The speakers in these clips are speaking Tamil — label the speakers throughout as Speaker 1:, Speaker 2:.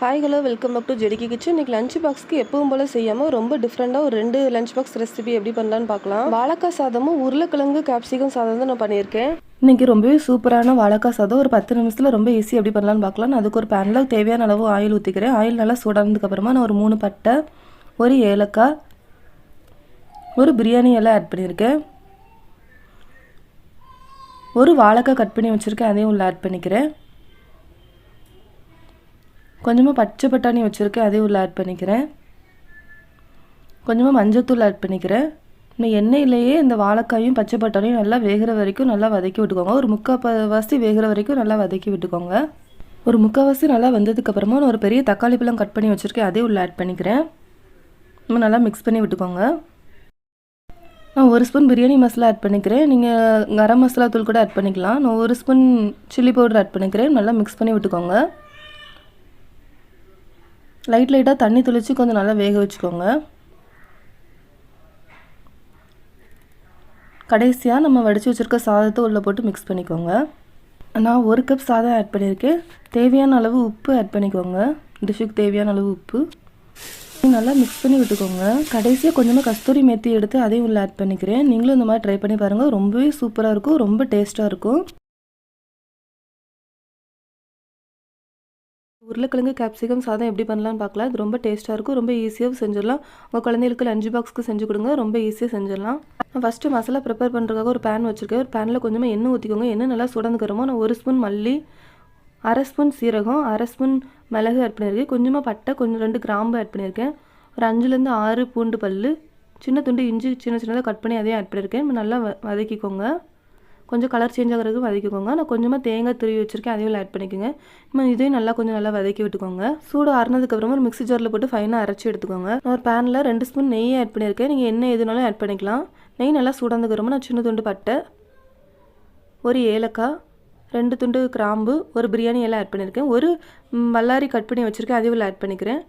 Speaker 1: Hi hello welcome back to ஜெடிக்கி kitchen இன்றைக்கி லஞ்ச் பாக்ஸ்க்கு எப்பவும் போல் செய்யாமல் ரொம்ப டிஃப்ரெண்ட்டாக ஒரு ரெண்டு லஞ்ச் பாக்ஸ் ரெசிபி எப்படி பண்ணலான்னு பார்க்கலாம். வாழைக்காய் சாதமும் உருளைக்கிழங்கு கேப்சிகம் சாதம் தான் நான் பண்ணியிருக்கேன். இன்றைக்கி ரொம்பவே சூப்பரான வாழைக்காய் சாதம் ஒரு பத்து நிமிஷத்தில் ரொம்ப ஈஸி எப்படி பண்ணலான்னு பார்க்கலாம். நான் அதுக்கு ஒரு பேனில் தேவையான அளவு ஆயில் ஊற்றிக்கிறேன் ஆயில் நல்லா சூடானதுக்கப்புறமா நான் ஒரு மூணு பட்டை ஒரு ஏலக்காய் ஒரு பிரியாணி எல்லாம் ஆட் பண்ணியிருக்கேன். ஒரு வாழைக்காய் கட் பண்ணி வச்சுருக்கேன் அதையும் உள்ளே ஆட் பண்ணிக்கிறேன். கொஞ்சமாக பச்சை பட்டாணி வச்சுருக்கேன் அதையும் உள்ள ஆட் பண்ணிக்கிறேன். கொஞ்சமாக மஞ்சத்தூள் ஆட் பண்ணிக்கிறேன். இன்னும் எண்ணெயிலேயே இந்த வாழைக்காயும் பச்சை பட்டாணியும் நல்லா வேகிற வரைக்கும் நல்லா வதக்கி விட்டுக்கோங்க. ஒரு முக்கால்வாசி வேகிற வரைக்கும் நல்லா வதக்கி விட்டுக்கோங்க. ஒரு முக்கால்வாசி நல்லா வந்ததுக்கப்புறமா நான் ஒரு பெரிய தக்காளி பழம் கட் பண்ணி வச்சுருக்கேன் அதையும் உள்ள ஆட் பண்ணிக்கிறேன். நம்ம நல்லா மிக்ஸ் பண்ணி விட்டுக்கோங்க. நான் ஒரு ஸ்பூன் பிரியாணி மசாலா ஆட் பண்ணிக்கிறேன். நீங்கள் கரம் மசாலா தூள் கூட ஆட் பண்ணிக்கலாம். நான் ஒரு ஸ்பூன் சில்லி பவுடர் ஆட் பண்ணிக்கிறேன். நல்லா மிக்ஸ் பண்ணி விட்டுக்கோங்க. லைட் லைட்டாக தண்ணி தெளித்து கொஞ்சம் நல்லா வேக வச்சுக்கோங்க. கடைசியாக நம்ம வடித்து வச்சுருக்க சாதத்தை உள்ளே போட்டு மிக்ஸ் பண்ணிக்கோங்க. நான் ஒரு கப் சாதம் ஆட் பண்ணியிருக்கேன் தேவையான அளவு உப்பு ஆட் பண்ணிக்கோங்க. டிஷ்ஷுக்கு தேவையான அளவு உப்பு. நல்லா மிக்ஸ் பண்ணி விட்டுக்கோங்க. கடைசியாக கொஞ்சமாக கஸ்தூரி மேத்தி எடுத்து அதையும் உள்ளே ஆட் பண்ணிக்கிறேன். நீங்களும் இந்த மாதிரி ட்ரை பண்ணி பாருங்கள் ரொம்பவே சூப்பராக இருக்கும். ரொம்ப டேஸ்ட்டாக இருக்கும். உருளைக்கிழங்கு கேப்சிகம் சாதம் எப்படி பண்ணலான்னு பார்க்கலாம். இது ரொம்ப டேஸ்ட்டாக இருக்கும். ரொம்ப ஈஸியாக செஞ்சிடலாம். உங்கள் குழந்தைகளுக்கு லஞ்ச் பாக்ஸ்க்கு செஞ்சு கொடுங்க. ரொம்ப ஈஸியாக செஞ்சிடலாம். நான் ஃபஸ்ட்டு மசாலா ப்ரிப்பேர் பண்ணுறதுக்காக ஒரு பேன் வச்சுருக்கேன். ஒரு பேனில் கொஞ்சமாக எண்ணெய் ஊற்றிக்கோங்க எண்ணெய் நல்லா சுடந்துக்கிறோமோ நான் ஒரு ஸ்பூன் மல்லி அரை ஸ்பூன் சீரகம் அரை ஸ்பூன் மிளகு ஆட் பண்ணியிருக்கேன். கொஞ்சமாக பட்டை கொஞ்சம் ரெண்டு கிராம்பு ஆட் பண்ணியிருக்கேன். ஒரு அஞ்சுலேருந்து ஆறு பூண்டு பல் சின்ன துண்டு இஞ்சி சின்ன சின்னதாக கட் பண்ணி அதையும் ஆட் பண்ணியிருக்கேன். நல்லா வதக்கிக்கோங்க. கொஞ்சம் கலர் சேஞ்ச் ஆகிறதுக்கு வதக்கிக்கோங்க. நான் கொஞ்சமாக தேங்காய் துருவி வச்சுருக்கேன். அதையும் ஆட் பண்ணிக்கோங்க. நம்ம இதையும் நல்லா கொஞ்சம் நல்லா வதக்கி விட்டுக்கோங்க. சூடு ஆறுனதுக்கப்புறமா ஒரு மிக்ஸி ஜாரில் போட்டு ஃபைனாக அரைச்சி எடுத்துக்கோங்க. நான் ஒரு பேனில் ரெண்டு ஸ்பூன் நெய் ஆட் பண்ணியிருக்கேன். நீங்கள் என்ன எதுனாலும் ஆட் பண்ணிக்கலாம். நெய் நல்லா சூடாந்துக்கிறோமோ நான் சின்ன துண்டு பட்டை ஒரு ஏலக்காய் ரெண்டு துண்டு கிராம்பு ஒரு பிரியாணி எல்லாம் ஆட் பண்ணியிருக்கேன். ஒரு வல்லாரி கட் பண்ணி வச்சுருக்கேன். அதையும் ஆட் பண்ணிக்கிறேன்.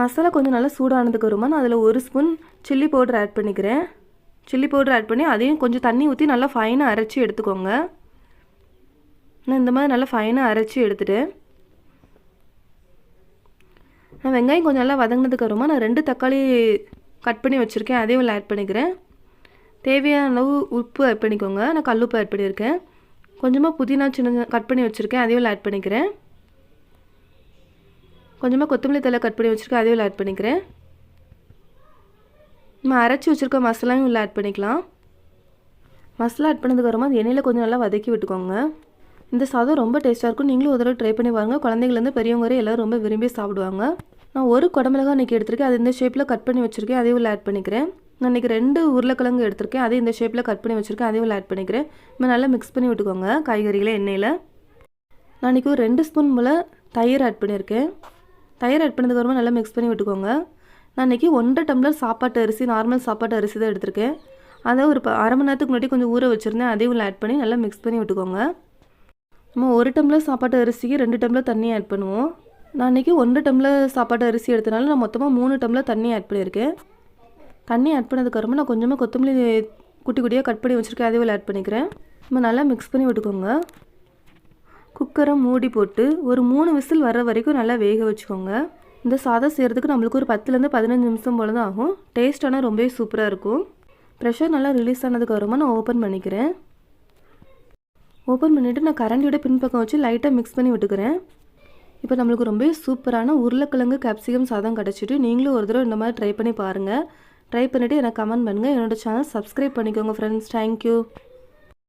Speaker 1: மசாலா கொஞ்சம் நல்லா சூடானதுக்கு வருமா நான் அதில் ஒரு ஸ்பூன் சில்லி பவுடர் ஆட் பண்ணிக்கிறேன். சில்லி பவுடர் ஆட் பண்ணி அதையும் கொஞ்சம் தண்ணி ஊற்றி நல்லா ஃபைனாக அரைச்சி எடுத்துக்கோங்க. நான் இந்த மாதிரி நல்லா ஃபைனாக அரைச்சி எடுத்துகிட்டு நான் வெங்காயம் கொஞ்சம் நல்லா வதங்கினதுக்கு அப்புறமா நான் ரெண்டு தக்காளி கட் பண்ணி வச்சுருக்கேன் அதையும் ஆட் பண்ணிக்கிறேன். தேவையான அளவு உப்பு ஆட் பண்ணிக்கோங்க நான் கல் உப்பு ஆட் பண்ணியிருக்கேன். கொஞ்சமாக புதினா சின்ன கட் பண்ணி வச்சுருக்கேன் அதையும் ஆட் பண்ணிக்கிறேன். கொஞ்சமாக கொத்தமல்லி தலை கட் பண்ணி வச்சுருக்கேன் அதையும் ஆட் பண்ணிக்கிறேன். நம்ம அரைச்சி வச்சுருக்க மசாலாவும் உள்ள ஆட் பண்ணிக்கலாம். மசாலா ஆட் பண்ணதுக்கப்புறமா அது எண்ணெயில் கொஞ்சம் நல்லா வதக்கி விட்டுக்கோங்க. இந்த சாதம் ரொம்ப டேஸ்ட்டாக இருக்கும். நீங்களும் ஒரு தடவை ட்ரை பண்ணி பாருங்கள் குழந்தைங்கலேருந்து பெரியவங்க வரை எல்லோரும் ரொம்ப விரும்பி சாப்பிடுவாங்க. நான் ஒரு குடமிளகா இன்றைக்கி எடுத்திருக்கேன். அது இந்த ஷேப்பில் கட் பண்ணி வச்சுருக்கேன். அதையும் உள்ள ஆட் பண்ணிக்கிறேன். நான் இன்றைக்கி ரெண்டு உருளைக்கிழங்கு எடுத்திருக்கேன். அதே இந்த ஷேப்பில் கட் பண்ணி வச்சுருக்கேன். அதையும் ஆட் பண்ணிக்கிறேன். நம்ம நல்லா மிக்ஸ் பண்ணி விட்டுக்கோங்க. காய்கறிகளை எண்ணெயில். நான் இன்றைக்கி ஒரு ரெண்டு ஸ்பூன் போல் தயிர் ஆட் பண்ணியிருக்கேன். தயிர் ஆட் பண்ணதுக்கப்புறமா நல்லா மிக்ஸ் பண்ணி விட்டுக்கோங்க. நான் இன்றைக்கி ஒன்றரை டம்ளர் சாப்பாட்டு அரிசி நார்மல் சாப்பாட்டு அரிசி தான் எடுத்திருக்கேன். அதை ஒரு அரை மணி நேரத்துக்கு முன்னாடி கொஞ்சம் ஊற வச்சுருந்தேன். அதையும் உள்ள ஆட் பண்ணி நல்லா மிக்ஸ் பண்ணி விட்டுக்கோங்க. நம்ம ஒரு டம்ளர் சாப்பாட்டு அரிசிக்கு ரெண்டு டம்ளர் தண்ணி ஆட் பண்ணுவோம். நான் இன்றைக்கி ஒன்றரை டம்ளர் சாப்பாட்டு அரிசி எடுத்தனால நான் மொத்தமாக மூணு டம்ளர் தண்ணி ஆட் பண்ணியிருக்கேன். தண்ணி ஆட் பண்ணதுக்கப்புறமா நான் கொஞ்சமாக கொத்தமல்லி குட்டி குட்டியாக கட் பண்ணி வச்சுருக்கேன். அதையும் ஆட் பண்ணிக்கிறேன். நம்ம நல்லா மிக்ஸ் பண்ணி விட்டுக்கோங்க. குக்கரை மூடி போட்டு ஒரு மூணு விசில் வர வரைக்கும் நல்லா வேக வச்சுக்கோங்க. இந்த சாதம் செய்கிறதுக்கு நம்மளுக்கு ஒரு பத்துலேருந்து பதினஞ்சு நிமிஷம் போல் தான் ஆகும். டேஸ்ட் ஆனால் ரொம்பவே சூப்பராக இருக்கும். ப்ரெஷர் நல்லா ரிலீஸ் ஆனதுக்கப்புறமா நான் ஓப்பன் பண்ணிக்கிறேன். ஓப்பன் பண்ணிவிட்டு நான் கரண்டியோட பின்பக்கம் வச்சு லைட்டாக மிக்ஸ் பண்ணி விட்டுக்கிறேன். இப்போ நம்மளுக்கு ரொம்பவே சூப்பரான உருளைக்கிழங்கு கேப்சிகம் சாதம் கிடச்சிட்டு நீங்களும் ஒரு தடவை இந்த மாதிரி ட்ரை பண்ணி பாருங்கள் ட்ரை பண்ணிவிட்டு எனக்கு கமெண்ட் பண்ணுங்கள் என்னோடய சேனல் சப்ஸ்கிரைப் பண்ணிக்கோங்க ஃப்ரெண்ட்ஸ் தேங்க்யூ